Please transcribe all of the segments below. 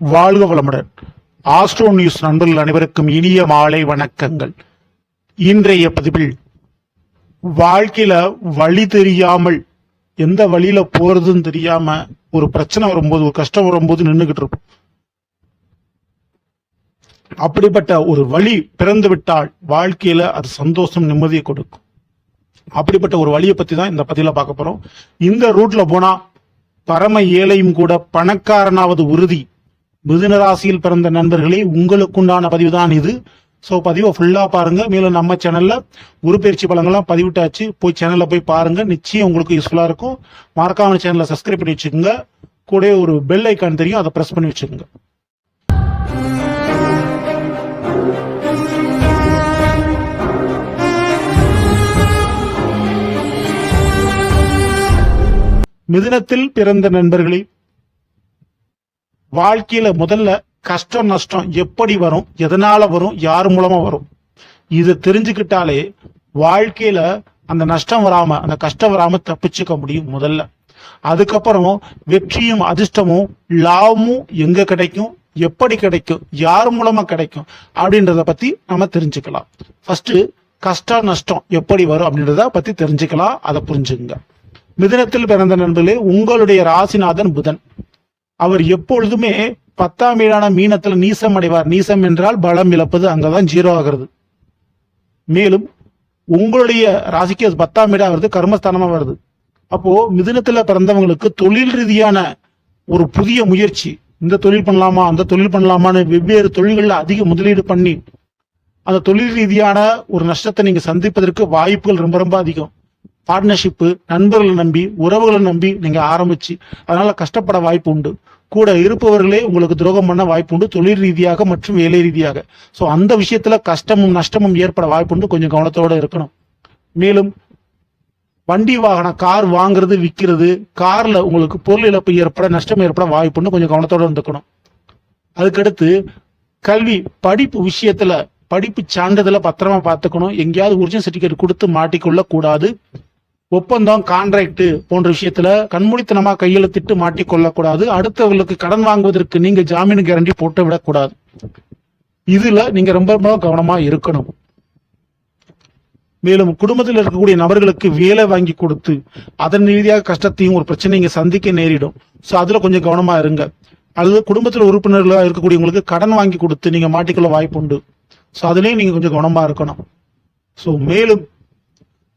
வாழ்க வளமுடன். Astro news நண்பர்கள் அனைவருக்கும் இனிய மாலை வணக்கங்கள். இன்றைய பதிவில் வாழ்க்கையில வழி தெரியாமல் எந்த வழியில போறதுன்னு தெரியாம ஒரு பிரச்சனை வரும்போது ஒரு கஷ்டம் வரும்போது நின்றுகிட்டு இருப்போம். அப்படிப்பட்ட ஒரு வழி பிறந்து விட்டால் வாழ்க்கையில அது சந்தோஷம் நிம்மதியை கொடுக்கும். அப்படிப்பட்ட ஒரு வழியை பத்தி தான் இந்த பதில பார்க்க போறோம். இந்த ரூட்ல போனா பரம ஏழையும் கூட பணக்காரனாவது உறுதி. மிதுன ராசியில் பிறந்த நண்பர்களே உங்களுக்குண்டான பதிவு தான் இது. ஸோ பதிவை ஃபுல்லா பாருங்க. மேலும் நம்ம சேனல்ல உருப்பெயர்ச்சி பலங்கள்லாம் பதிவிட்டாச்சு. போய் சேனல்ல போய் பாருங்க. நிச்சயம் உங்களுக்கு யூஸ்ஃபுல்லா இருக்கும். மறக்காம சேனலை சப்ஸ்கிரைப் பண்ணி வச்சுக்கோங்க. கூட ஒரு பெல் ஐக்கான் தெரியும். அதை பிரஸ் பண்ணி வச்சுக்கோங்க. மிதுனத்தில் பிறந்த நண்பர்களே வாழ்க்கையில முதல்ல கஷ்டம் நஷ்டம் எப்படி வரும் எதனால வரும் யார் மூலமா வரும்? இதை தெரிஞ்சுக்கிட்டாலே வாழ்க்கையில அந்த நஷ்டம் வராம அந்த கஷ்டம் வராம தப்பிச்சுக்க முடியும் முதல்ல. அதுக்கப்புறம் வெற்றியும் அதிர்ஷ்டமும் லாபமும் எங்க கிடைக்கும் எப்படி கிடைக்கும் யார் மூலமா கிடைக்கும் அப்படின்றத பத்தி நம்ம தெரிஞ்சுக்கலாம். ஃபர்ஸ்ட் கஷ்டம் நஷ்டம் எப்படி வரும் அப்படின்றத பத்தி தெரிஞ்சுக்கலாம். அதை புரிஞ்சுங்க மிதனத்தில் பிறந்த நண்பர்களே உங்களுடைய ராசிநாதன் புதன். அவர் எப்பொழுதுமே பத்தாம் வீடான மீனத்துல நீசம் அடைவார். நீசம் என்றால் பலம் இழப்பது. அங்கதான் ஜீரோ ஆகிறது. மேலும் உங்களுடைய ராசிக்கு அது பத்தாம் வீடா வருது கர்மஸ்தானமா வருது. அப்போ மிதுனத்துல பிறந்தவங்களுக்கு தொழில் ரீதியான ஒரு புதிய முயற்சி. இந்த தொழில் பண்ணலாமா? அந்த தொழில் பண்ணலாமான்னு வெவ்வேறு தொழில்களில் அதிக முதலீடு பண்ணி அந்த தொழில் ரீதியான ஒரு நஷ்டத்தை நீங்க சந்திப்பதற்கு வாய்ப்புகள் ரொம்ப ரொம்ப அதிகம். பார்ட்னர்ஷிப்பு நண்பர்களை நம்பி உறவுகளை நம்பி நீங்க ஆரம்பிச்சு அதனால கஷ்டப்பட வாய்ப்பு உண்டு. கூட இருப்பவர்களே உங்களுக்கு துரோகம் பண்ண வாய்ப்பு உண்டு தொழில் ரீதியாக மற்றும் வேலை ரீதியாக. ஸோ அந்த விஷயத்துல கஷ்டமும் நஷ்டமும் ஏற்பட வாய்ப்பு உண்டு. கொஞ்சம் கவனத்தோடு இருக்கணும். மேலும் வண்டி வாகனம் கார் வாங்குறது விற்கிறது கார்ல உங்களுக்கு பொருள் இழப்பு ஏற்பட நஷ்டம் ஏற்பட வாய்ப்புன்னு கொஞ்சம் கவனத்தோடு இருந்துக்கணும். அதுக்கடுத்து கல்வி படிப்பு விஷயத்துல படிப்பு சான்றிதழை பத்திரமா பார்த்துக்கணும். எங்கேயாவது ஒரிஜினல் சர்டிஃபிகேட் கொடுத்து மாட்டிக்கொள்ள கூடாது ஒப்பந்தம் கான்ட்ராக்ட் போன்ற விஷயத்துல கண்மூடித்தனமா கையெழுத்திட்டு மாட்டிக்கொள்ளக்கூடாது அடுத்தவர்களுக்கு கடன் வாங்குவதற்கு நீங்க ஜாமீன் கேரண்டி போட்டு விடக்கூடாது. இதுல நீங்க ரொம்ப ரொம்ப கவனமா இருக்கணும். மேலும் குடும்பத்தில் இருக்கக்கூடிய நபர்களுக்கு வேலை வாங்கி கொடுத்து அதன் ரீதியாக கஷ்டத்தையும் ஒரு பிரச்சனை சந்திக்க நேரிடும். ஸோ அதுல கொஞ்சம் கவனமா இருங்க. அல்லது குடும்பத்தில் உறுப்பினர்களாக இருக்கக்கூடியவங்களுக்கு கடன் வாங்கி கொடுத்து நீங்க மாட்டிக்கொள்ள வாய்ப்பு உண்டு ஸோ அதுலயும் நீங்க கொஞ்சம் கவனமா இருக்கணும். ஸோ மேலும்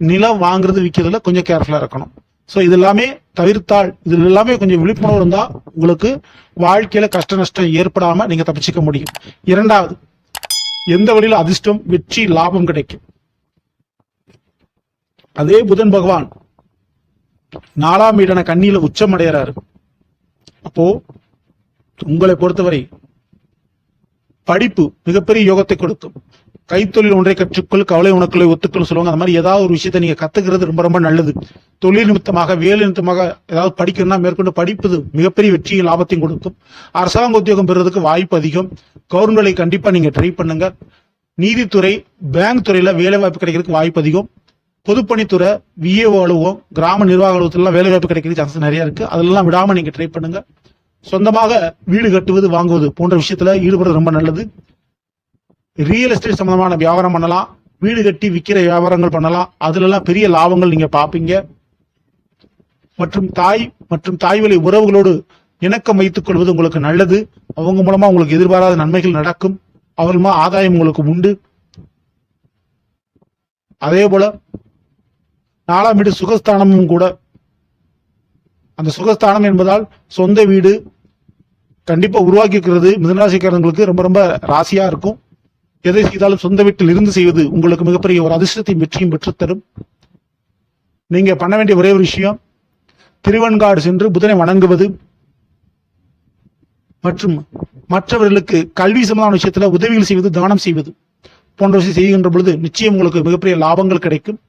நிலம் வாங்குறது விற்கிறதுல கொஞ்சம் கேர்ஃபுல்லாக இருக்கணும். ஸோ இது எல்லாமே தவிர்த்தால் இது எல்லாமே கொஞ்சம் விழிப்புணர்வு இருந்தால் உங்களுக்கு வாழ்க்கையில் கஷ்ட நஷ்டம் ஏற்படாமல் நீங்கள் தப்பிச்சிக்க முடியும். இரண்டாவது எந்த வழியில் அதிர்ஷ்டம் வெற்றி லாபம் கிடைக்கும்? அதே புதன் பகவான் நாலாம் வீடான கண்ணியில உச்சம் அடையிறாரு. அப்போ உங்களை பொறுத்தவரை படிப்பு மிகப்பெரிய யோகத்தை கொடுக்கும். கைத்தொழில் ஒன்றை கற்றுக்கொள் கவலை உனக்குள்ளே ஒத்துக்கள் சொல்லுவாங்க. அந்த மாதிரி ஏதாவது ஒரு விஷயத்தை நீங்க கத்துக்கிறது ரொம்ப ரொம்ப நல்லது. தொழில் நிமித்தமாக வேலை நிமித்தமாக ஏதாவது படிக்கணும்னா மேற்கொண்டு படிப்பது மிகப்பெரிய வெற்றியும் லாபத்தையும் கொடுக்கும். அரசாங்க உத்தியோகம் பெறுறதுக்கு வாய்ப்பு அதிகம். கவர்மெண்ட்களை கண்டிப்பா நீங்க ட்ரை பண்ணுங்க. நீதித்துறை பேங்க் துறையில வேலை வாய்ப்பு கிடைக்கிறதுக்கு வாய்ப்பு அதிகம். பொதுப்பணித்துறை விஏஓ அலுவலகம் கிராம நிர்வாக அலுவலகத்திலாம் வேலை வாய்ப்பு கிடைக்கிறதுக்கு சான்சஸ் நிறைய இருக்கு. அதெல்லாம் விடாம நீங்க ட்ரை பண்ணுங்க. சொந்தமாக வீடு கட்டுவது வாங்குவது போன்ற விஷயத்துல ஈடுபடுறது ரொம்ப நல்லது. ரியல் எஸ்டேட் சம்பந்தமான வியாபாரம் பண்ணலாம். வீடு கட்டி விற்கிற வியாபாரங்கள் பண்ணலாம். அதுல எல்லாம் பெரிய லாபங்கள் நீங்க பாப்பீங்க. மற்றும் தாய் மற்றும் தாய் வழி உறவுகளோடு இணக்கம் வைத்துக் கொள்வது உங்களுக்கு நல்லது. அவங்க மூலமா உங்களுக்கு எதிர்பாராத நன்மைகள் நடக்கும். அவர்கள் மூலமா ஆதாயம் உங்களுக்கு உண்டு. அதே போல நாலாம் வீடு சுகஸ்தானமும் கூட அந்த சுகஸ்தானம் என்பதால் சொந்த வீடு கண்டிப்பா உருவாக்கிக்கிறது மிதனராசிக்காரங்களுக்கு ரொம்ப ரொம்ப ராசியா இருக்கும். எதை செய்தாலும் சொந்த வீட்டில் இருந்து செய்வது உங்களுக்கு மிகப்பெரிய ஒரு அதிர்ஷ்டத்தையும் வெற்றியும் பெற்றுத்தரும். நீங்க பண்ண வேண்டிய ஒரே ஒரு விஷயம் திருவன்காடு சென்று புதனை வணங்குவது. மற்றும் மற்றவர்களுக்கு கல்வி சம்பந்தமான விஷயத்துல உதவிகள் செய்வது தானம் செய்வது போன்றவற்றை செய்கின்ற பொழுது நிச்சயம் உங்களுக்கு மிகப்பெரிய லாபங்கள் கிடைக்கும்.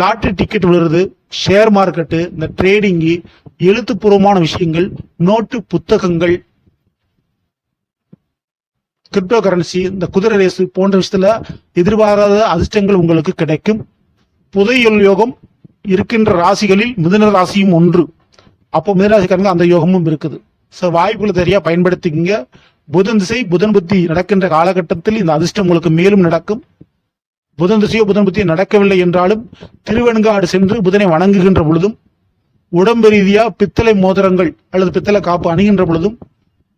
லாட்ரி டிக்கெட் விழுறது ஷேர் மார்க்கெட்டு இந்த ட்ரேடிங்கு எழுத்துப்பூர்வமான விஷயங்கள் நோட்டு புத்தகங்கள் கிரிப்டோ கரன்சி இந்த குதிரை ரேஸ் போன்ற விஷயத்துல எதிர்பாராத அதிர்ஷ்டங்கள் உங்களுக்கு கிடைக்கும். புதையல் யோகம் இருக்கின்ற ராசிகளில் மிதுன ராசியும் ஒன்று. அப்போ மிதனராசிக்காரங்க அந்த யோகமும் இருக்குது. ஸோ வாய்ப்புகளை சரியா பயன்படுத்திக்கிங்க. புதன் திசை புதன் புத்தி நடக்கின்ற காலகட்டத்தில் இந்த அதிர்ஷ்டம் உங்களுக்கு மேலும் நடக்கும். புதன் திசையோ புதன் புத்தியோ நடக்கவில்லை என்றாலும் திருவெண்காடு சென்று புதனை வணங்குகின்ற பொழுதும் உடம்பு ரீதியா பித்தளை மோதிரங்கள் அல்லது பித்தளை காப்பு அணுகின்ற பொழுதும்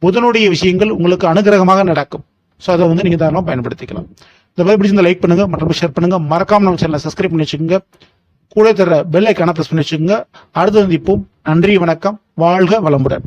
புதனுடைய விஷயங்கள் உங்களுக்கு அனுகிரகமாக நடக்கும். ஸோ அதை வந்து நீங்க தாராளமாக பயன்படுத்திக்கலாம். இந்த மாதிரி பிடிச்சிருந்தா லைக் பண்ணுங்க மற்றும் ஷேர் பண்ணுங்க. மறக்காம நம்ம சேனலை சப்ஸ்கிரைப் பண்ணி வச்சுக்கோங்க. கூட தர பெல் ஐக்கான ப்ரெஸ் பண்ணி வச்சுக்கோங்க. அடுத்து வந்து இப்போ நன்றி வணக்கம். வாழ்க வளமுடன்.